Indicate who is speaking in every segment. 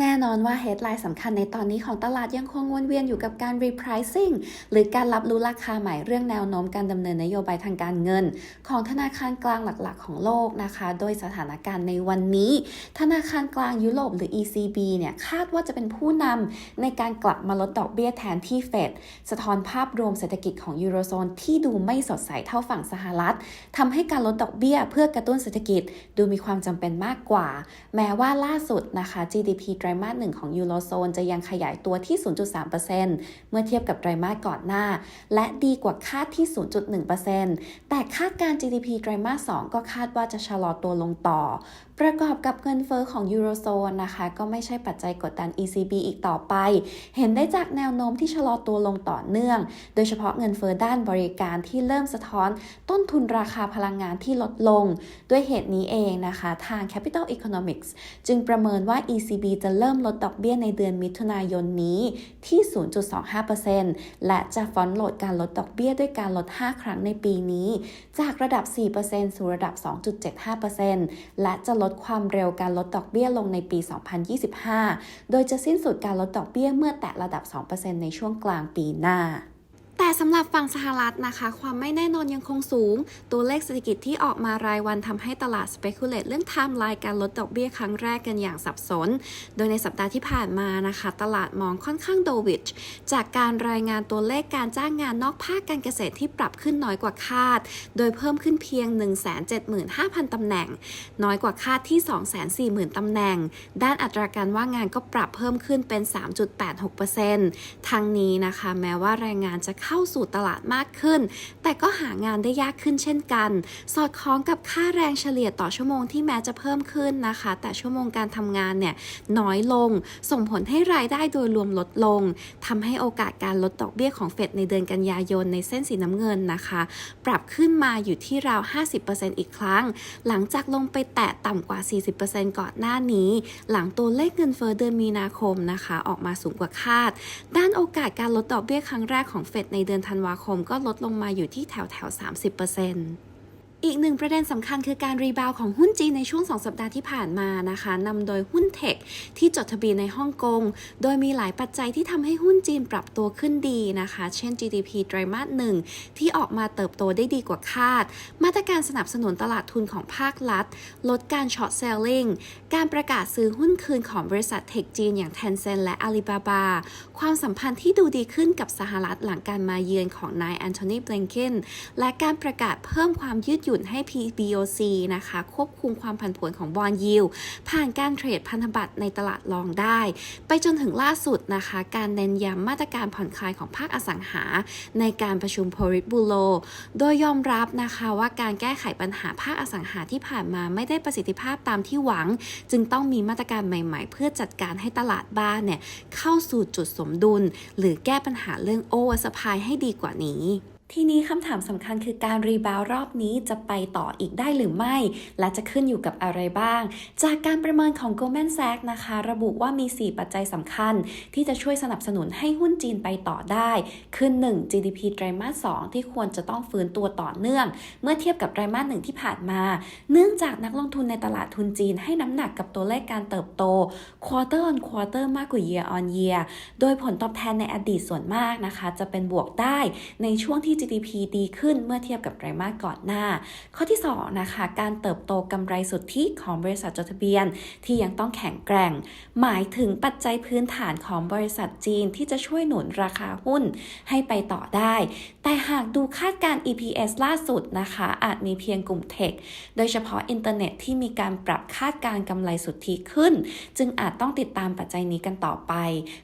Speaker 1: แน่นอนว่า headline สำคัญในตอนนี้ของตลาดยังคงวนเวียนอยู่กับการ repricing หรือการรับรู้ราคาใหม่เรื่องแนวโน้มการดำเนินนโยบายทางการเงิน ของธนาคารกลางหลักๆ ของโลกนะคะ โดยสถานการณ์ในวันนี้ ธนาคารกลางยุโรปหรือ ECB เนี่ยคาดว่าจะเป็นผู้นำในการกลับมาลดดอกเบี้ยแทนที่เฟดสะท้อนภาพรวมเศรษฐกิจของยูโรโซนที่ดูไม่สดใสเท่าฝั่งสหรัฐทำให้การลดดอกเบี้ยเพื่อกระตุ้นเศรษฐกิจ ดูมีความจำเป็นมากกว่า แม้ว่าล่าสุดนะคะ GDP ไตรรมาสหนึ่งของยูโรโซนจะยังขยายตัวที่ 0.3%เมื่อเทียบกับไตรมาสก่อนหน้า และดีกว่าคาดที่ 0.1%แต่คาดการ GDP ไตรมาส2ก็คาดว่าจะชะลอตัวลงต่อ ประกอบกับเงินเฟอ้อของยูโรโซนนะคะ ก็ไม่ใช่ปัจจัยกดดัน ECB อีกต่อไป เห็นได้จากแนวโน้มที่ชะลอตัวลงต่อเนื่อง โดยเฉพาะเงินเฟอ้อด้านบริการที่เริ่มสะท้อนต้นทุนราคาพลังงานที่ลดลง ด้วยเหตุนี้เองนะคะ ทาง Capital Economics จึงประเมินว่า ECB จะเริ่มลดดอกเบี้ยในเดือนมิถุนายนนี้ที่ 0.25%และจะฟอนโหลดการลดดอกเบี้ยด้วยการลด 5 ครั้งในปีนี้ จากระดับ 4%สู่ระดับ 2.75%และจะลดดความเร็วการลดดอกเบี้ยลงในปี 2025 โดยจะสิ้นสุดการลดดอกเบี้ยเมื่อแตะระดับ 2%ในช่วงกลางปีหน้า แต่สำหรับฝั่งสหรัฐนะคะ ความไม่แน่นอนยังคงสูง ตัวเลขเศรษฐกิจที่ออกมารายวันทำให้ตลาด speculate เรื่องไทม์ไลน์การลดดอกเบี้ยครั้งแรกกันอย่างสับสน โดยในสัปดาห์ที่ผ่านมานะคะ ตลาดมองค่อนข้างโดวิช จากการรายงานตัวเลขการจ้างงานนอกภาคการเกษตรที่ปรับขึ้นน้อยกว่าคาด โดยเพิ่มขึ้นเพียง 175,000ตำแหน่ง น้อยกว่าคาดที่ 240,000ตำแหน่ง ด้านอัตราการว่างงานก็ปรับเพิ่มขึ้นเป็น 3.86%ทั้งนี้นะคะ แม้ว่าแรงงานจะเข้าข้าสู่ตลาดมากขึ้น แต่ก็หางานได้ยากขึ้นเช่นกัน สอดคล้องกับค่าแรงเฉลี่ยต่อชั่วโมงที่แม้จะเพิ่มขึ้นนะคะ แต่ชั่วโมงการทำงานเนี่ยน้อยลง ส่งผลให้รายได้โดยรวมลดลงทำให้โอกาสการลดดอกเบี้ยของเฟดในเดือนกันยายนในเส้นสีน้ำเงินนะคะ ปรับขึ้นมาอยู่ที่ราว 50%อีกครั้ง หลังจากลงไปแตะต่ำกว่า 40%ก่อนหน้านี้ หลังตัวเลขเงินเฟ้อเดือนมีนาคมนะคะ ออกมาสูงกว่าคาด ด้านโอกาสการลดดอกเบี้ยครั้งแรกของเฟดในเดือนธันวาคมก็ลดลงมาอยู่ที่แถวแถว30%อี อีกหนึ่งประเด็นสำคัญคือการรีบาวของหุ้นจีนในช่วง 2 สัปดาห์ที่ผ่านมานะคะนำโดยหุ้นเทคที่จดทะเบียนในฮ่องกง โดยมีหลายปัจจัยที่ทำให้หุ้นจีนปรับตัวขึ้นดีนะคะ เช่น GDP ไตรมาสหนึ่งที่ออกมาเติบโตได้ดีกว่าคาด มาตรการสนับสนุนตลาดทุนของภาครัฐ ลดการช็อตเซลลิงการประกาศซื้อหุ้นคืนของบริษัทเทคจีนอย่าง Tencent และ Alibaba ความสัมพันธ์ที่ดูดีขึ้นกับสหรัฐหลังการมาเยือนของนายแอนโทนีเบลนเกน และการประกาศเพิ่มความยืดหยุ่นให้ PBOC นะคะ ควบคุมความผันผวนของบอลยิวผ่านการเทรดพันธบัตรในตลาดรองได้ ไปจนถึงล่าสุดนะคะ การเน้นย้ำมาตรการผ่อนคลายของภาคอสังหา ในการประชุมโพลิตบูโรโดยยอมรับนะคะว่าการแก้ไขปัญหาภาคอสังหาที่ผ่านมาไม่ได้ประสิทธิภาพตามที่หวัง จึงต้องมีมาตรการใหม่ๆ เพื่อจัดการให้ตลาดบ้านเนี่ยเข้าสู่จุดสมดุล หรือแก้ปัญหาเรื่องโอเวอร์สปายให้ดีกว่านี้ ทีนี้คำถามสำคัญคือการรีบาวรอบนี้จะไปต่ออีกได้หรือไม่ และจะขึ้นอยู่กับอะไรบ้าง จากการประเมินของ Goldman Sachs นะคะ ระบุว่ามี 4 ปัจจัยสำคัญ ที่จะช่วยสนับสนุนให้หุ้นจีนไปต่อได้คือ 1. GDP ไตรมาส 2 ที่ควรจะต้องฟื้นตัวต่อเนื่อง เมื่อเทียบกับไตรมาสหนึ่งที่ผ่านมา เนื่องจากนักลงทุนในตลาดทุนจีนให้น้ำหนักกับตัวเลขการเติบโต quarter on quarter มากกว่า year on year โดยผลตอบแทนในอดีตส่วนมากนะคะ จะเป็นบวกได้ในช่วงที่ GDP ดีขึ้นเมื่อเทียบกับไตรมาสก่อนหน้า ข้อที่2นะคะการเติบโตกำไรสุทธิของบริษัทจดทะเบียน ที่ยังต้องแข็งแกร่ง หมายถึงปัจจัยพื้นฐานของบริษัทจีนที่จะช่วยหนุนราคาหุ้นให้ไปต่อได้ แต่หากดูคาดการ EPS ล่าสุดนะคะ อาจมีเพียงกลุ่มเทคโดยเฉพาะอินเทอร์เน็ตที่มีการปรับคาดการกำไรสุทธิขึ้น จึงอาจต้องติดตามปัจจัยนี้กันต่อไป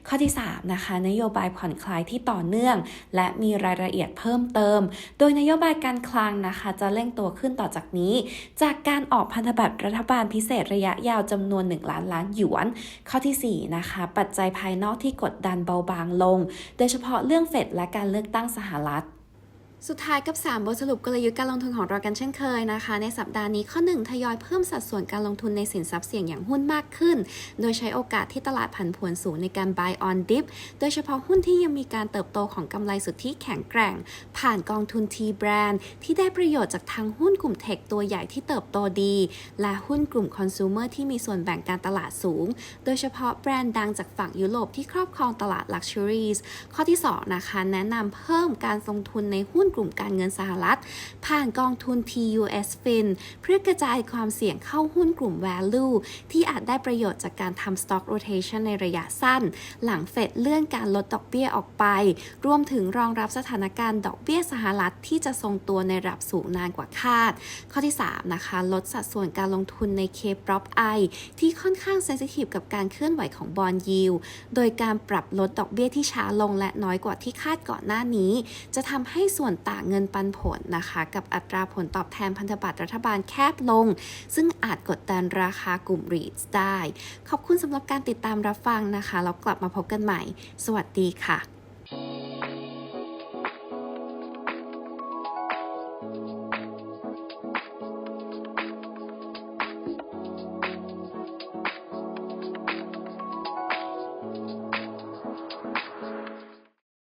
Speaker 1: ข้อที่3นะคะนโยบายผ่อนคลายที่ต่อเนื่อง และมีรายละเอียดเพิ่มเติม โดยนโยบายการคลังนะคะ จะเร่งตัวขึ้นต่อจากนี้ จากการออกพันธบัตรรัฐบาลพิเศษระยะยาวจำนวน 1 ล้านล้านหยวน ข้อที่ 4 นะคะ ปัจจัยภายนอกที่กดดันเบาบางลง โดยเฉพาะเรื่องเฟดและการเลือกตั้งสหรัฐ สุดท้ายกับ 3 บทสรุปกลยุทธ์การลงทุนของเรากันเช่นเคยนะคะ ในสัปดาห์นี้ข้อ 1 ทยอยเพิ่มสัดส่วนการลงทุนในสินทรัพย์เสี่ยงอย่างหุ้นมากขึ้น โดยใช้โอกาสที่ตลาดผันผวนสูงในการ buy on dip โดยเฉพาะหุ้นที่ยังมีการเติบโตของกำไรสุทธิแข็งแกร่ง ผ่านกองทุน T brand ที่ได้ประโยชน์จากทางหุ้นกลุ่มเทคตัวใหญ่ที่เติบโตดี และหุ้นกลุ่ม consumer ที่มีส่วนแบ่งการตลาดสูง โดยเฉพาะแบรนด์ดังจากฝั่งยุโรปที่ครอบครองตลาด luxuries ข้อที่2นะคะแนะนำเพิ่มการลงทุนในหุ้นกลุ่มการเงินสหรัฐ ผ่านกองทุน TUS Fin เพื่อกระจายความเสี่ยงเข้าหุ้นกลุ่ม value ที่อาจได้ประโยชน์จากการทำ stock rotation ในระยะสั้น หลังเฟดเลื่อนการลดดอกเบี้ยออกไป รวมถึงรองรับสถานการณ์ดอกเบี้ยสหรัฐที่จะทรงตัวในระดับสูงนานกว่าคาด ข้อที่ 3 นะคะ ลดสัดส่วนการลงทุนใน K-prop I ที่ค่อนข้างเซนซิทีฟกับการเคลื่อนไหวของบอลยิวโดยการปรับลดดอกเบี้ยที่ช้าลงและน้อยกว่าที่คาดก่อนหน้านี้ จะทำให้ส่วนต่างเงินปันผลนะคะ กับอัตราผลตอบแทนพันธบัตรรัฐบาลแคบลง ซึ่งอาจกดดันราคากลุ่ม REITs ได้ ขอบคุณสำหรับการติดตามรับฟังนะคะแล้วกลับมาพบกันใหม่ สวัสดีค่ะ